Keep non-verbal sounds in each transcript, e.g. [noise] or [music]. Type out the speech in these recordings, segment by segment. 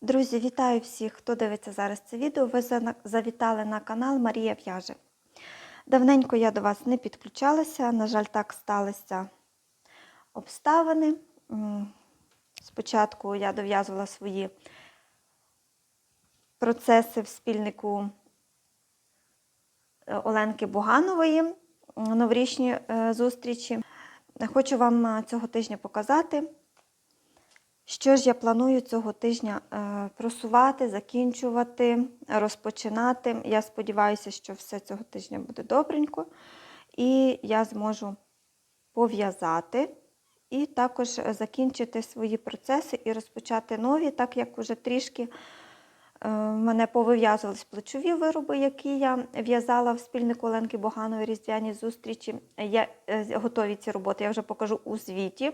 Друзі, вітаю всіх, хто дивиться зараз це відео. Ви завітали на канал Марія В'яже. Давненько я до вас не підключалася, на жаль, так сталися обставини. Спочатку я дов'язувала свої процеси в спільнику е, Оленки Буганової новорічні е, зустрічі. Хочу вам е, цього тижня показати. Що ж я планую цього тижня е, просувати, закінчувати, розпочинати. Я сподіваюся, що все цього тижня буде добренько, і я зможу пов'язати і також закінчити свої процеси і розпочати нові, так як уже трішки е, мене повив'язувались плечові вироби, які я в'язала в спільнику Оленки Боганової різдвяні зустрічі. Я е, готові ці роботи, я вже покажу у звіті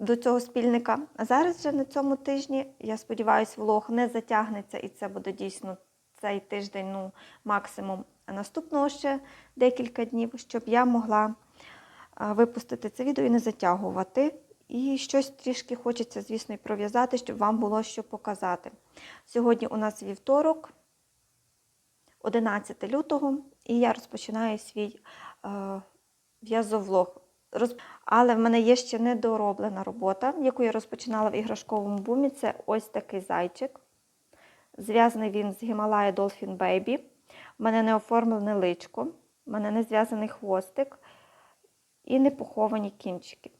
до цього спільника. А зараз вже на цьому тижні, я сподіваюся, влог не затягнеться, і це буде дійсно цей тиждень, ну, максимум наступного ще декілька днів, щоб я могла е, випустити це відео і не затягувати. І щось трішки хочеться, звісно, і пров'язати, щоб вам було що показати. Сьогодні у нас вівторок, 11 лютого, і я розпочинаю свій е, в'язовлог. Але в мене є ще недороблена робота, яку я розпочинала в іграшковому бумі. Це ось такий зайчик. Зв'язаний він з Гімалая Dolphin Baby. У мене не оформлене личко, у мене не зв'язаний хвостик і не поховані кінчики.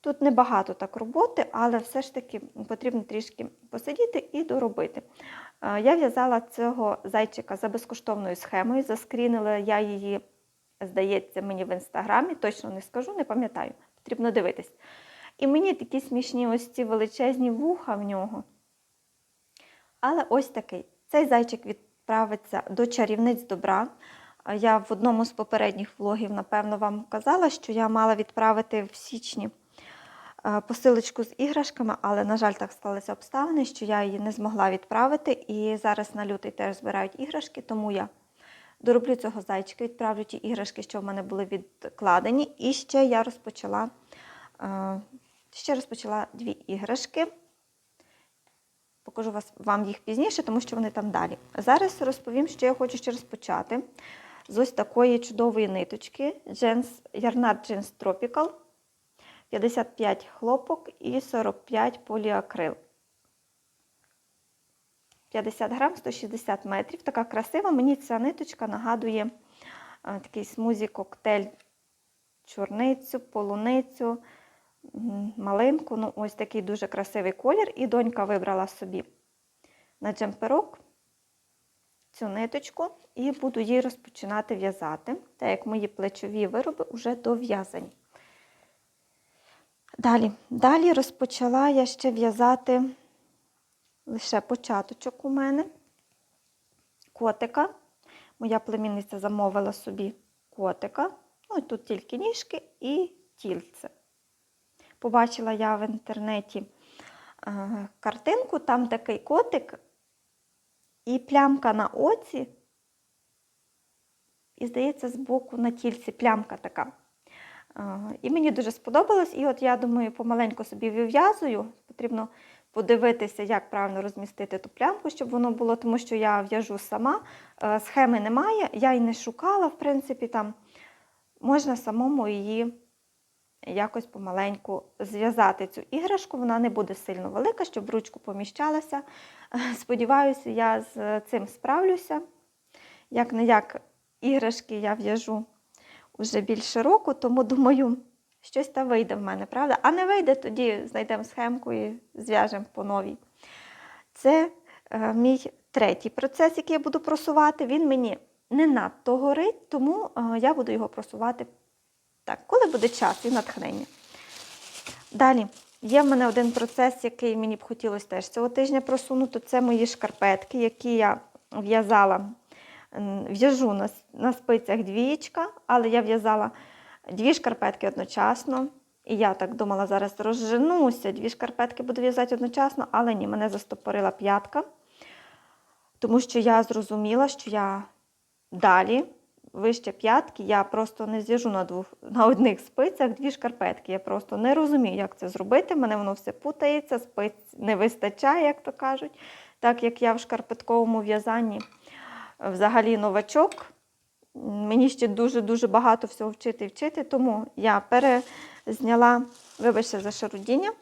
Тут небагато так роботи, але все ж таки потрібно трішки посидіти і доробити. Е, Я в'язала цього зайчика за безкоштовною схемою, заскрінила я її здається, мені в інстаграмі, точно не скажу, не пам'ятаю, потрібно дивитись. І мені такі смішні ось ці величезні вуха в нього. Але ось такий. Цей зайчик відправиться до чарівниць добра. Я в одному з попередніх влогів, напевно, вам казала, що я мала відправити в січні е, посилочку з іграшками, але, на жаль, так склалися обставини, що я її не змогла відправити. І зараз на лютий теж збирають іграшки, тому я дороблю цього зайчика, відправлю ті іграшки, що в мене були відкладені. І ще я розпочала, е, ще розпочала дві іграшки. Покажу вам їх пізніше, тому що вони там далі. Зараз розповім, що я хочу ще розпочати з ось такої чудової ниточки Yarnard Jeans Tropical. 55 хлопок і 45 поліакрил. 50 грам, 160 метрів. Така красива. Мені ця ниточка нагадує такий смузі коктейль, чорницю, полуницю, малинку. Ну, ось такий дуже красивий колір. І донька вибрала собі на джемперок цю ниточку і буду її розпочинати в'язати, так як мої плечові вироби вже дов'язані. Далі, далі розпочала я ще в'язати лише початочок у мене котика. Моя племінниця замовила собі котика. Ну, і тут тільки ніжки і тільце. Побачила я в інтернеті е, картинку, там такий котик, і плямка на оці, і, здається, збоку на тільці плямка така. Е, І мені дуже сподобалось. І от я думаю, помаленьку собі вив'язую. Потрібно подивитися, як правильно розмістити ту плямку, щоб воно було, тому що я в'яжу сама, е, схеми немає, я й не шукала, в принципі, там можна самому її якось помаленьку зв'язати цю іграшку. Вона не буде сильно велика, щоб в ручку поміщалася. [laughs] Сподіваюся, я з цим справлюся. Як не як іграшки я в'яжу вже більше року, тому думаю, щось там вийде в мене, правда? А не вийде, тоді знайдемо схемку і зв'яжемо по новій. Це е, мій третій процес, який я буду просувати. Він мені не надто горить, тому е, я буду його просувати так, коли буде час і натхнення. Далі, є в мене один процес, який мені б хотілося теж цього тижня просунути. Це мої шкарпетки, які я в'язала, в'яжу на, на спицях двієчка, але я в'язала дві шкарпетки одночасно. І я так думала, зараз розженуся, дві шкарпетки буду в'язати одночасно, але ні, мене застопорила п'ятка, тому що я зрозуміла, що я далі вище п'ятки, я просто не зв'яжу на двох на одних спицях дві шкарпетки. Я просто не розумію, як це зробити. Мене воно все путається, спиць не вистачає, як то кажуть. Так як я в шкарпетковому в'язанні взагалі новачок. Мені ще дуже-дуже багато всього вчити і вчити, тому я перезняла, вибачте за шарудіння,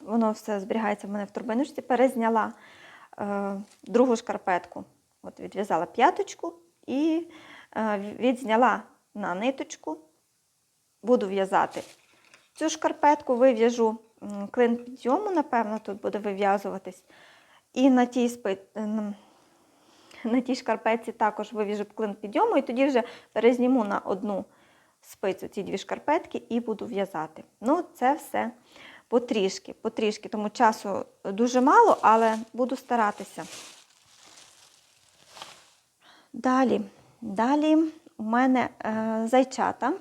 воно все зберігається в мене в турбиночці, перезняла е, другу шкарпетку. От відв'язала п'яточку і е, відзняла на ниточку. Буду в'язати цю шкарпетку, вив'яжу клин підйому, напевно, тут буде вив'язуватись. І на тій спи... [laughs] на тій шкарпетці також вив'яжу клин підйому, і тоді вже перезніму на одну спицю ці дві шкарпетки і буду в'язати. Ну, це все потрішки, потрішки, тому часу дуже мало, але буду старатися. Далі, далі у мене е, зайчата.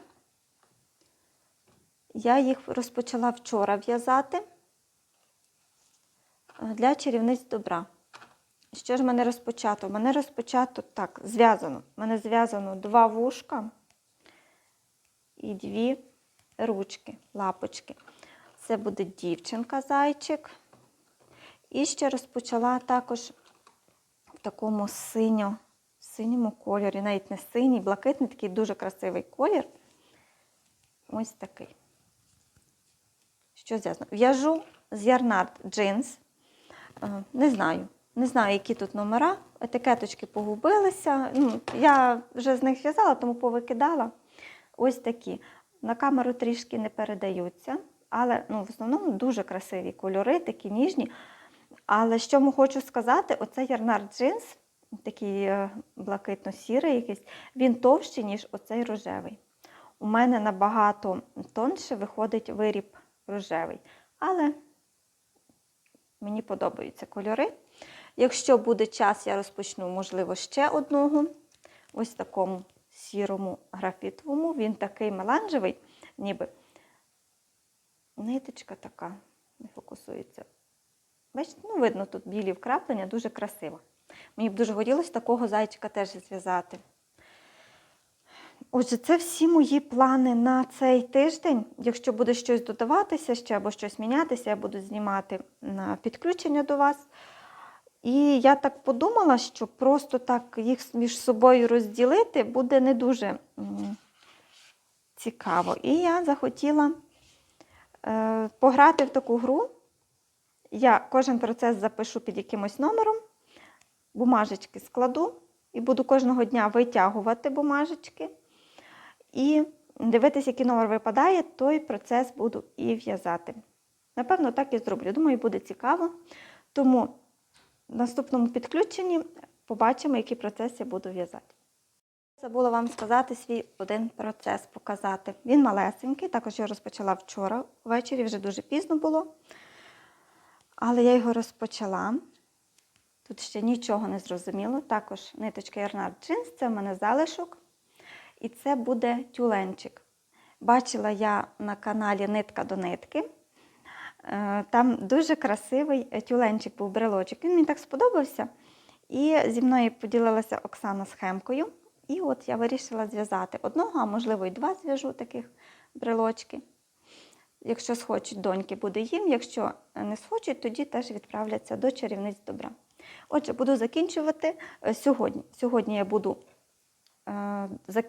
Я їх розпочала вчора в'язати е, для чарівниць добра. Що ж мене розпочато? Мене розпочато так, зв'язано. Мене зв'язано два вушка і дві ручки, лапочки. Це буде дівчинка, зайчик. І ще розпочала також в такому синьо, синьому кольорі, навіть не синій, блакитний, такий дуже красивий колір. Ось такий. Що зв'язано? В'яжу з ярнард джинс. Е, Не знаю. Не знаю, які тут номера. Етикеточки погубилися. Ну, я вже з них в'язала, тому повикидала. Ось такі. На камеру трішки не передаються, але ну, в основному дуже красиві кольори, такі ніжні. Але що хочу сказати, оцей ярнард джинс, такий е, блакитно-сірий якийсь, він товщий, ніж оцей рожевий. У мене набагато тонше виходить виріб рожевий. Але мені подобаються кольори. Якщо буде час, я розпочну, можливо, ще одного. Ось такому сірому графітовому. Він такий меланжевий, ніби ниточка така, не фокусується. Бачите, ну, видно тут білі вкраплення, дуже красиво. Мені б дуже хотілося такого зайчика теж зв'язати. Отже, це всі мої плани на цей тиждень. Якщо буде щось додаватися ще або щось мінятися, я буду знімати на підключення до вас. І я так подумала, що просто так їх між собою розділити буде не дуже цікаво. І я захотіла е, пограти в таку гру. Я кожен процес запишу під якимось номером, бумажечки складу і буду кожного дня витягувати бумажечки. І дивитися, який номер випадає, той процес буду і в'язати. Напевно, так і зроблю. Думаю, буде цікаво. Тому в наступному підключенні побачимо, який процес я буду в'язати. Забула вам сказати свій один процес показати. Він малесенький, також я розпочала вчора ввечері, вже дуже пізно було. Але я його розпочала. Тут ще нічого не зрозуміло. Також ниточка Ярнард Джинс, це в мене залишок. І це буде тюленчик. Бачила я на каналі Нитка до нитки. Е, Там дуже красивий тюленчик був брелочок. Він мені так сподобався. І зі мною поділилася Оксана схемкою. І от я вирішила зв'язати одного, а можливо, і два зв'яжу таких брелочки. Якщо схочуть, доньки буде їм. Якщо не схочуть, тоді теж відправляться до чарівниць добра. Отже, буду закінчувати е, сьогодні. Сьогодні я буду е,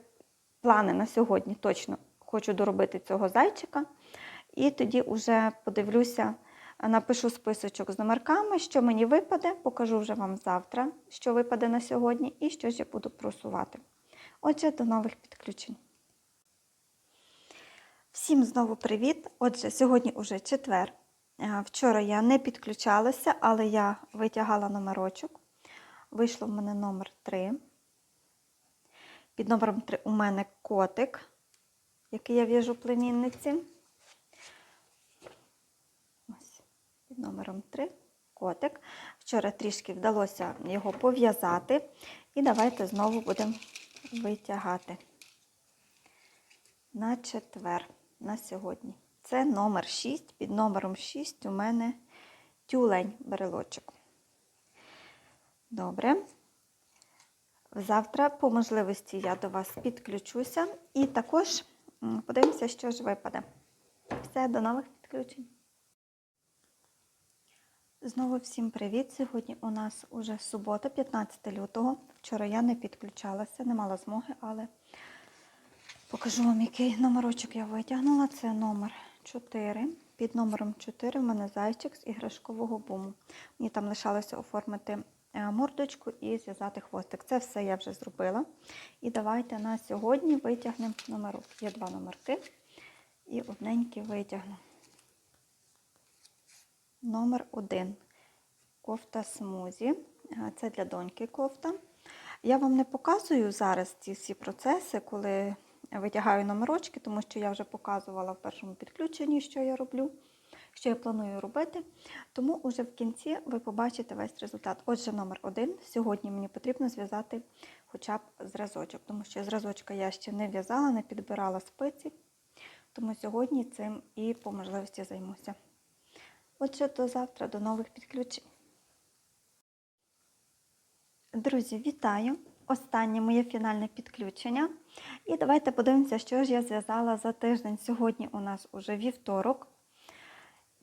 плани на сьогодні точно хочу доробити цього зайчика. І тоді вже подивлюся, напишу списочок з номерками, що мені випаде, покажу вже вам завтра, що випаде на сьогодні, і що ж я буду просувати. Отже, до нових підключень. Всім знову привіт! Отже, сьогодні уже четвер. Е, Вчора я не підключалася, але я витягала номерочок. Вийшло в мене номер 3. Під номером 3 у мене котик, який я в'яжу племінниці. Ось, номером 3 котик. Вчора трішки вдалося його пов'язати. І давайте знову будемо витягати на четвер, на сьогодні. Це номер 6. Під номером 6 у мене тюлень брелочок. Добре. Завтра, по можливості, я до вас підключуся і також подивимося, що ж випаде. Все, до нових підключень. Знову всім привіт! Сьогодні у нас уже субота, 15 лютого. Вчора я не підключалася, не мала змоги, але покажу вам, який номерочок я витягнула. Це номер 4. Під номером 4 в мене зайчик з іграшкового буму. Мені там лишалося оформити е, мордочку і зв'язати хвостик. Це все я вже зробила. І давайте на сьогодні витягнемо номерок. Є два номерки і одненький витягну. Номер 1. Кофта смузі. Е, Це для доньки кофта. Я вам не показую зараз ці всі процеси, коли витягаю номерочки, тому що я вже показувала в першому підключенні, що я роблю, що я планую робити. Тому уже в кінці ви побачите весь результат. Отже, номер 1. Сьогодні мені потрібно зв'язати хоча б зразочок, тому що зразочка я ще не в'язала, не підбирала спиці. Тому сьогодні цим і по можливості займуся. Отже, до завтра, до нових підключень. Друзі, вітаю! Останнє моє фінальне підключення. І давайте подивимося, що ж я зв'язала за тиждень. Сьогодні у нас уже вівторок.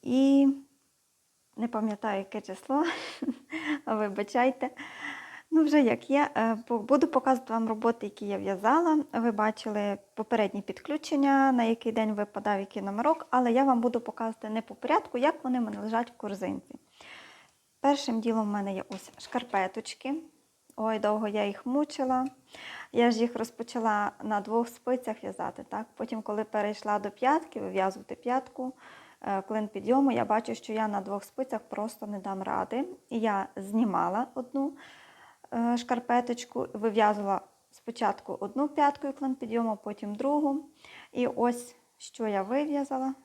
І не пам'ятаю, яке число. [laughs] Вибачайте. Ну, вже як є. Е, Буду показувати вам роботи, які я в'язала. Ви бачили попередні підключення, на який день випадав який номерок, але я вам буду показувати не по порядку, як вони мене лежать в корзинці. Першим ділом в мене є ось шкарпеточки. Ой, довго я їх мучила. Я ж їх розпочала на двох спицях в'язати. Так? Потім, коли перейшла до п'ятки, вив'язувати п'ятку, е, клин підйому, я бачу, що я на двох спицях просто не дам ради. І я знімала одну шкарпеточку, вив'язувала спочатку одну п'ятку і клин підйому, потім другу. І ось що я вив'язала.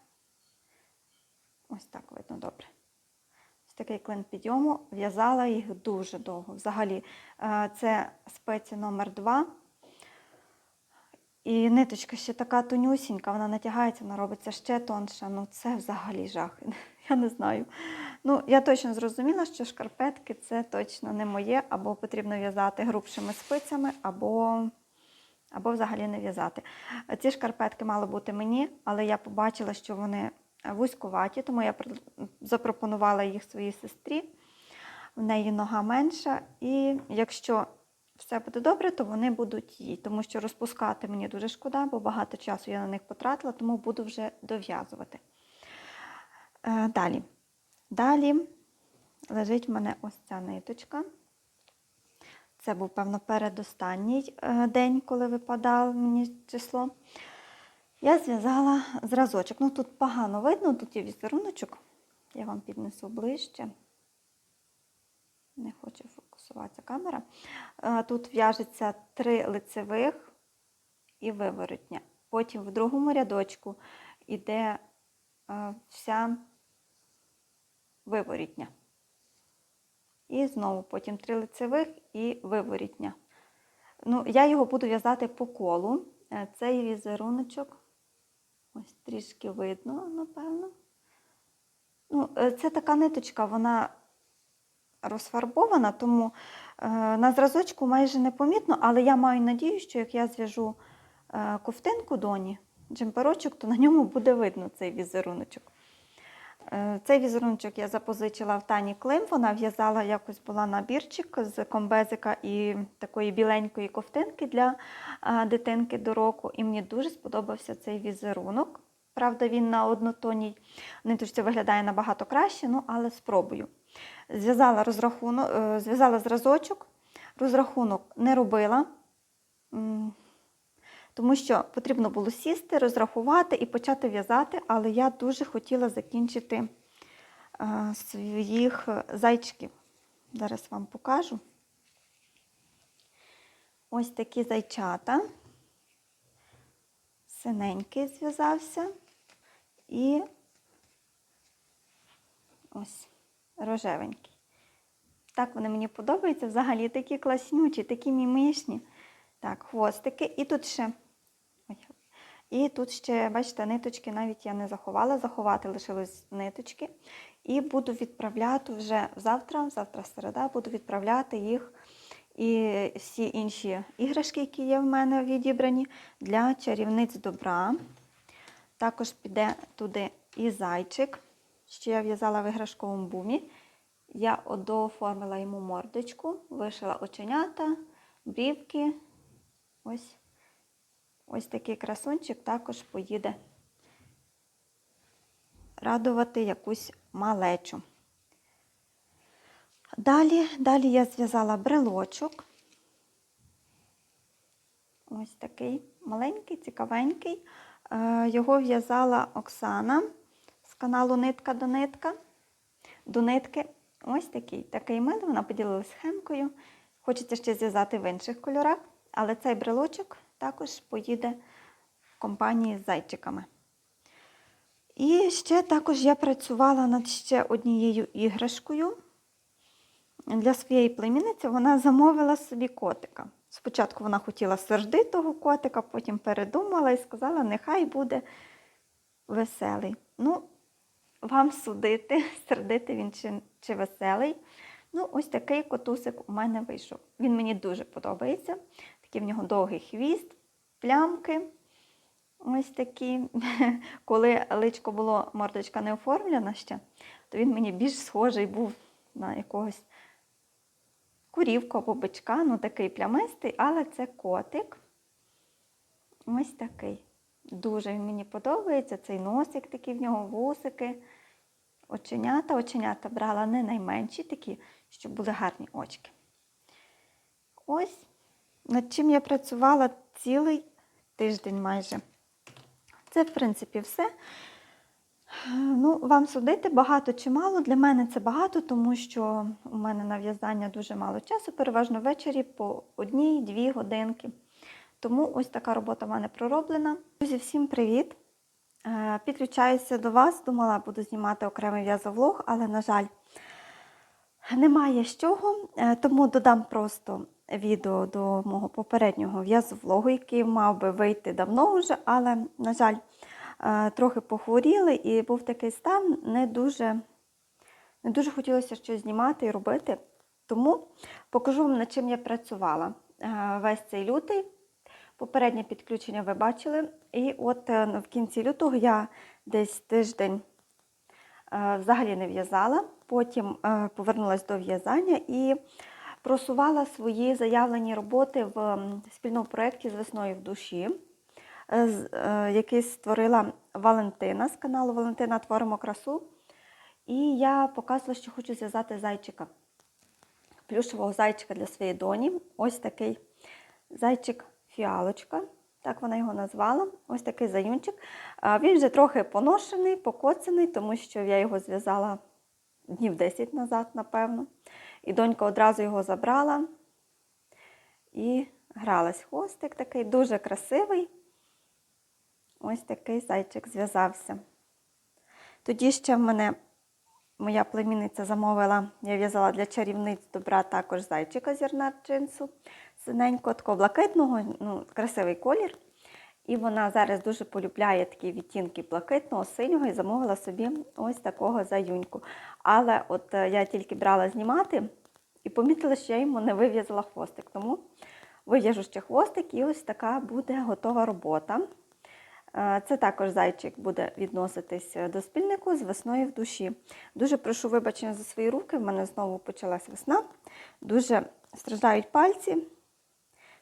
Ось так видно добре. Ось такий клин підйому. В'язала їх дуже довго. Взагалі, е, це спеці номер 2 І ниточка ще така тонюсінька, вона натягається, вона робиться ще тонша. Ну це взагалі жах. [laughs] Я не знаю. Ну, я точно зрозуміла, що шкарпетки це точно не моє, або потрібно в'язати грубшими спицями, або, або взагалі не в'язати. Ці шкарпетки мали бути мені, але я побачила, що вони вузькуваті, тому я запропонувала їх своїй сестрі. В неї нога менша, і якщо все буде добре, то вони будуть їй, тому що розпускати мені дуже шкода, бо багато часу я на них потратила, тому буду вже дов'язувати. Е, Далі. Далі лежить в мене ось ця ниточка. Це був, певно, передостанній е, день, коли випадало мені число. Я зв'язала зразочок. Ну, тут погано видно, тут є візеруночок. Я вам піднесу ближче. Не хоче фокусуватися камера. Е, Тут в'яжеться три лицевих і виворотня. Потім в другому рядочку йде е, вся виворітня. І знову потім три лицевих і виворітня. Ну, я його буду в'язати по колу. Е, Цей візеруночок. Ось трішки видно, напевно. Ну, це така ниточка, вона розфарбована, тому е, на зразочку майже непомітно, але я маю надію, що як я зв'яжу е, ковтинку доні, джемперочок, то на ньому буде видно цей візеруночок. Е, Цей візеруночок я запозичила в Тані Клим. Вона в'язала якось була набірчик з комбезика і такої біленької ковтинки для дитинки до року. І мені дуже сподобався цей візерунок. Правда, він на однотонній ниточці виглядає набагато краще, ну але спробую. Зв'язала розрахунок, е, зв'язала зразочок, розрахунок не робила. Тому що потрібно було сісти, розрахувати і почати в'язати, але я дуже хотіла закінчити е, своїх зайчиків. Зараз вам покажу. Ось такі зайчата. Синенький зв'язався і ось рожевенький. Так вони мені подобаються. Взагалі такі класнючі, такі мімишні. Так, хвостики. І тут ще. І тут ще, бачите, ниточки навіть я не заховала, заховати лишились ниточки. І буду відправляти вже завтра, завтра середа, буду відправляти їх і всі інші іграшки, які є в мене відібрані для чарівниць добра. Також піде туди і зайчик, що я в'язала в іграшковому бумі. Я дооформила йому мордочку, вишила оченята, брівки. Ось, ось такий красунчик також поїде радувати якусь малечу. Далі, далі я зв'язала брелочок. Ось такий маленький, цікавенький. Е, Його в'язала Оксана каналу Нитка до нитка. До нитки. Ось такий. Такий милий, вона поділилася схемкою. Хочеться ще зв'язати в інших кольорах, але цей брелочок також поїде в компанії з зайчиками. І ще також я працювала над ще однією іграшкою для своєї племінниці. Вона замовила собі котика. Спочатку вона хотіла сердитого котика, потім передумала і сказала, нехай буде веселий. Ну, вам судити, [laughs] сердитий він чи, чи веселий. Ну, ось такий котусик у мене вийшов. Він мені дуже подобається. Такий в нього довгий хвіст, плямки. Ось такі. [laughs] Коли личко було, мордочка не оформлена ще, то він мені більш схожий був на якогось курівку або бичка, ну такий плямистий, але це котик. Ось такий. Дуже він мені подобається. Цей носик такий в нього, вусики, оченята. Оченята брала не найменші такі, щоб були гарні очки. Ось над чим я працювала цілий тиждень майже. Це, в принципі, все. Ну, вам судити, багато чи мало. Для мене це багато, тому що у мене на в'язання дуже мало часу, переважно ввечері по одній-дві годинки. Тому ось така робота в мене пророблена. Друзі, всім привіт! Е, Підключаюся до вас. Думала, буду знімати окремий в'язовлог, але, на жаль, немає з чого. Е, Тому додам просто відео до мого попереднього в'язовлогу, який мав би вийти давно вже, але, на жаль, е, трохи похворіли і був такий стан, не дуже, не дуже хотілося щось знімати і робити. Тому покажу вам, над чим я працювала весь цей лютий. Попереднє підключення ви бачили. І от е, в кінці лютого я десь тиждень е, взагалі не в'язала, потім е, повернулася до в'язання і просувала свої заявлені роботи в спільному проєкті з весною в душі, який створила Валентина з каналу Валентина Творимо красу. І я показувала, що хочу зв'язати зайчика, плюшевого зайчика для своєї доні. Ось такий зайчик фіалочка, так вона його назвала. Ось такий заюнчик. Він вже трохи поношений, покоцаний, тому що я його зв'язала днів 10 назад, напевно. І донька одразу його забрала і гралась. Хвостик такий дуже красивий. Ось такий зайчик зв'язався. Тоді ще в мене моя племінниця замовила, я в'язала для чарівниць добра також зайчика зірна джинсу синенького, такого блакитного, ну, красивий колір. І вона зараз дуже полюбляє такі відтінки блакитного, синього і замовила собі ось такого заюньку. Але от е, я тільки брала знімати і помітила, що я йому не вив'язала хвостик. Тому вив'яжу ще хвостик і ось така буде готова робота. Е, Це також зайчик буде відноситись до спільнику з весною в душі. Дуже прошу вибачення за свої руки. В мене знову почалась весна. Дуже страждають пальці,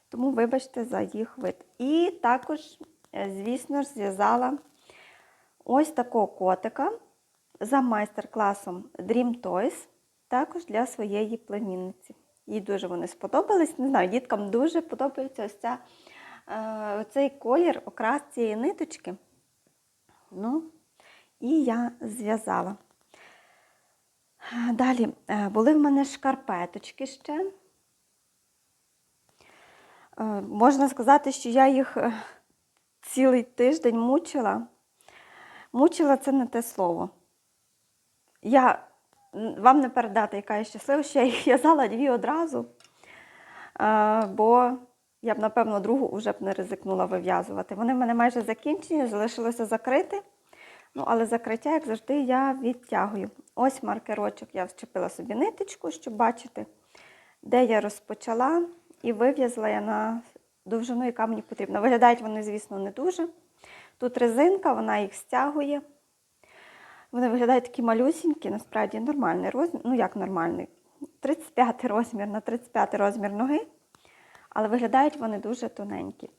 тому вибачте за їх вид. І також, е, звісно ж, зв'язала ось такого котика за майстер-класом Dream Toys, також для своєї племінниці. Їй дуже вони сподобались. Не знаю, діткам дуже подобається ось ця, е, цей колір, окрас цієї ниточки. Ну, і я зв'язала. Далі е, були в мене шкарпеточки ще. Е, Можна сказати, що я їх е, цілий тиждень мучила. Мучила це не те слово. Я вам не передати, яка я щаслива, що я їх в'язала дві одразу, е, бо я б, напевно, другу вже б не ризикнула вив'язувати. Вони в мене майже закінчені, залишилося закрити. Ну, але закриття, як завжди, я відтягую. Ось маркерочок я вчепила собі ниточку, щоб бачити, де я розпочала, і вив'язала я на довжину, яка мені потрібна. Виглядають вони, звісно, не дуже. Тут резинка, вона їх стягує. Вони виглядають такі малюсінькі, насправді нормальний розмір. Ну, як нормальний? 35 розмір на 35 розмір ноги, але виглядають вони дуже тоненькі.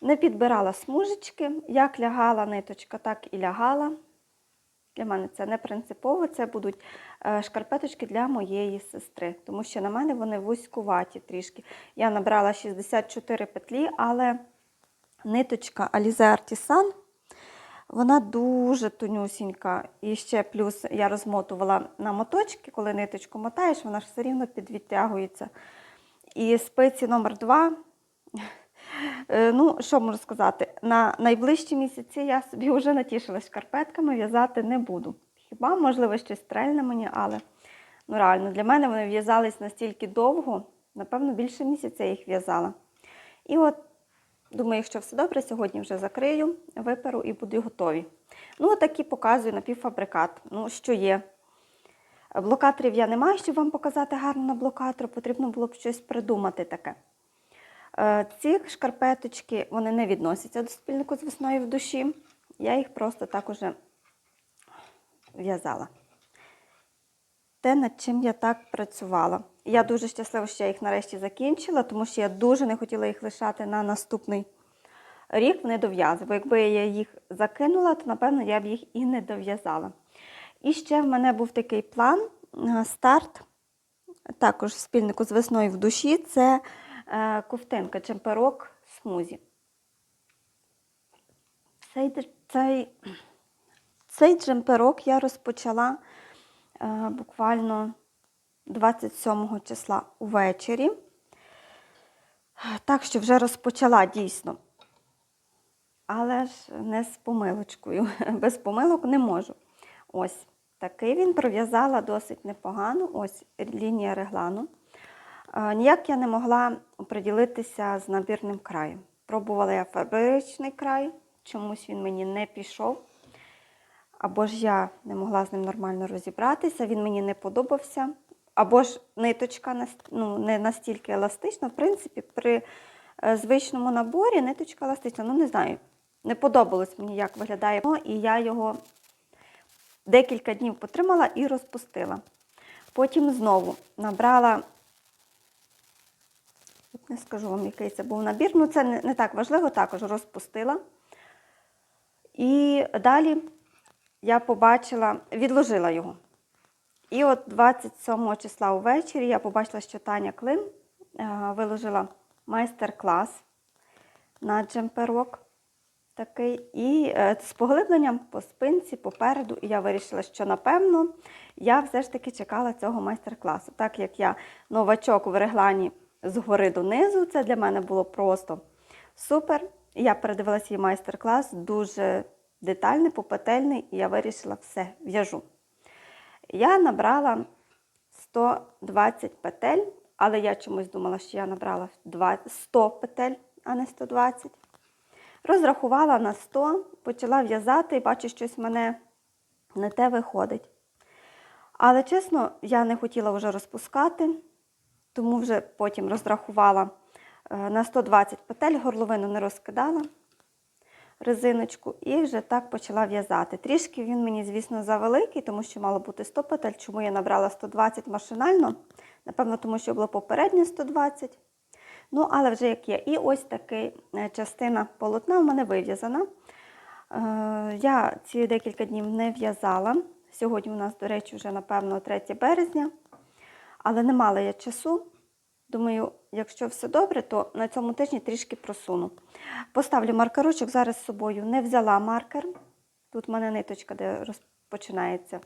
Не підбирала смужечки, як лягала ниточка, так і лягала. Для мене це не принципово, це будуть е, шкарпеточки для моєї сестри, тому що на мене вони вузькуваті трішки. Я набрала 64 петлі, але ниточка Alize Artisan, вона дуже тонюсінька. І ще плюс я розмотувала на моточки, коли ниточку мотаєш, вона ж все рівно підвідтягується. І спиці номер 2 Е, Ну, що можу сказати? На найближчі місяці я собі вже натішилась шкарпетками, в'язати не буду. Хіба, можливо, щось стрельне мені, але ну, реально для мене вони в'язались настільки довго, напевно, більше місяця я їх в'язала. І от, думаю, якщо все добре, сьогодні вже закрию, виперу і буду готові. Ну, отакі показую напівфабрикат. Ну, що є. Блокаторів я не маю, щоб вам показати гарно на блокатор, потрібно було б щось придумати таке. Е, Ці шкарпеточки вони не відносяться до спільнику з весною в душі. Я їх просто так уже в'язала. Те, над чим я так працювала. Я дуже щаслива, що я їх нарешті закінчила, тому що я дуже не хотіла їх лишати на наступний рік вони дов'язи. Бо якби я їх закинула, то напевно я б їх і не дов'язала. І ще в мене був такий план е, старт, також спільнику з весною в душі. Це ковтинка, чемперок смузі. Цей, цей, цей джемперок я розпочала е, буквально 27 числа увечері. Так що вже розпочала дійсно. Але ж не з помилочкою. [laughs] Без помилок не можу. Ось такий він пров'язала досить непогано. Ось лінія реглану. Ніяк я не могла оприділитися з набірним краєм. Пробувала я фабричний край, чомусь він мені не пішов. Або ж я не могла з ним нормально розібратися, він мені не подобався. Або ж ниточка ну, не настільки еластична. В принципі, при е, звичному наборі ниточка еластична. Ну, не знаю, не подобалось мені, як виглядає. Ну, І я його декілька днів потримала і розпустила. Потім знову набрала, не скажу вам, який це був набір, ну це не, не так важливо, також розпустила. І далі я побачила, відложила його. І от 27 числа увечері я побачила, що Таня Клим е, виложила майстер-клас на джемперок такий, і е, з поглибленням по спинці, попереду. І я вирішила, що напевно я все ж таки чекала цього майстер-класу. Так як я новачок в реглані згори донизу, це для мене було просто супер. Я передивилася її майстер-клас, дуже детальний, попетельний, і я вирішила все, в'яжу. Я набрала 120 петель, але я чомусь думала, що я набрала 100 петель, а не 120. Розрахувала на 100, почала в'язати і бачу, щось мене не те виходить. Але чесно, я не хотіла вже розпускати, тому вже потім розрахувала е, на 120 петель, горловину не розкидала резиночку і вже так почала в'язати. Трішки він мені, звісно, завеликий, тому що мало бути 100 петель. Чому я набрала 120 машинально? Напевно, тому що було попереднє 120. Ну, але вже як є. І ось така частина полотна у мене вив'язана. Е, Я ці декілька днів не в'язала. Сьогодні у нас, до речі, вже, напевно, 3 березня. Але не мала я часу. Думаю, якщо все добре, то на цьому тижні трішки просуну. Поставлю маркерочок, зараз з собою не взяла маркер. Тут в мене ниточка, де розпочинається,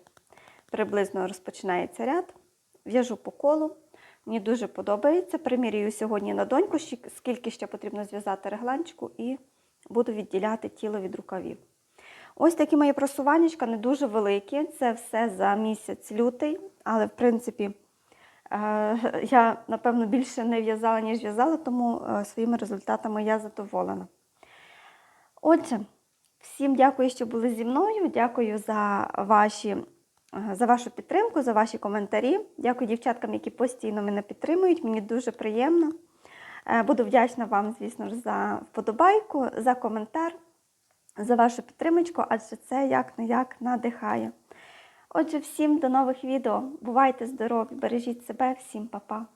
приблизно розпочинається ряд. В'яжу по колу. Мені дуже подобається. Примірюю сьогодні на доньку, скільки ще потрібно зв'язати регланчику, і буду відділяти тіло від рукавів. Ось такі мої просуваннячка, не дуже великі. Це все за місяць лютий, але в принципі. Е, [laughs] Я, напевно, більше не в'язала, ніж в'язала, тому е, своїми результатами я задоволена. Отже, всім дякую, що були зі мною. Дякую за ваші е, за вашу підтримку, за ваші коментарі. Дякую дівчаткам, які постійно мене підтримують. Мені дуже приємно. Буду вдячна вам, звісно ж, за вподобайку, за коментар, за вашу підтримочку, адже це як не як надихає. Отже, всім до нових відео. Бувайте здорові, бережіть себе, всім па-па.